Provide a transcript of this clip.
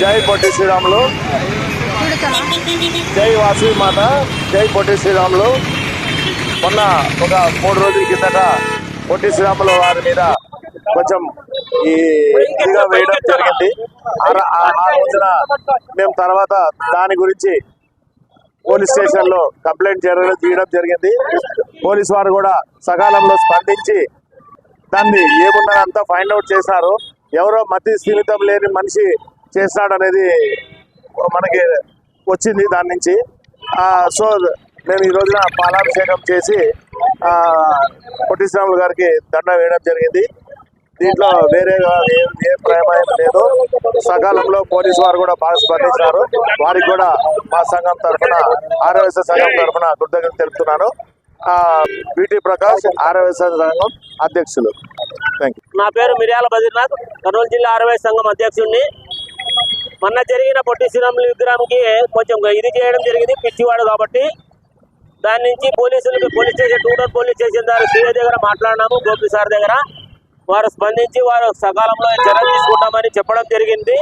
జై పొట్టి శ్రీరాములు. జై వాసవి మాత జై పొట్టి శ్రీరాములు. మొన్న ఒక మూడు రోజుల కిందట పొట్టి శ్రీరాములు వారి మీద కొంచెం ఈ ఇదిగా వేయడం జరిగింది. ఆ ఆ రోజున మేము తర్వాత దాని గురించి పోలీస్ స్టేషన్లో కంప్లైంట్ చేయడం తీయడం జరిగింది. పోలీస్ వారు కూడా సకాలంలో స్పందించి దాన్ని ఏమున్నదంతా ఫైండ్ అవుట్ చేశారు. ఎవరో మతి స్థిమితం లేని మనిషి చేస్తాడనేది మనకి వచ్చింది దాని నుంచి. సో నేను ఈ రోజున పాలాభిషేకం చేసి కొట్టిశ్రాములు గారికి దండ వేయడం జరిగింది. దీంట్లో వేరే ఏ ఏ ప్రమేయం లేదు. సకాలంలో పోలీసు వారు కూడా బాగా స్పందించారు వారికి కూడా మా సంఘం తరఫున ఆరోగ్య సంఘం తరఫున కృతజ్ఞత తెలుపుతున్నాను. బిటి ప్రకాష్ ఆర్యవైశ్య సంఘం అధ్యక్షులు. థ్యాంక్ నా పేరు మిర్యాల బద్రీనాథ్. కర్నూలు జిల్లా అరవై సంఘం అధ్యక్షుడిని. మొన్న జరిగిన పొట్టి శ్రీరాములు విగ్రహంకి కొంచెం ఇది చేయడం జరిగింది పిచ్చివాడు కాబట్టి. దాని నుంచి పోలీసులకి పోలీస్ స్టేషన్ టూటర్ పోలీస్ స్టేషన్ దాని సీఏ దగ్గర మాట్లాడినాము గోపి సార్ దగ్గర. వారు స్పందించి వారు సకాలంలో చర్యలు తీసుకుంటామని చెప్పడం జరిగింది.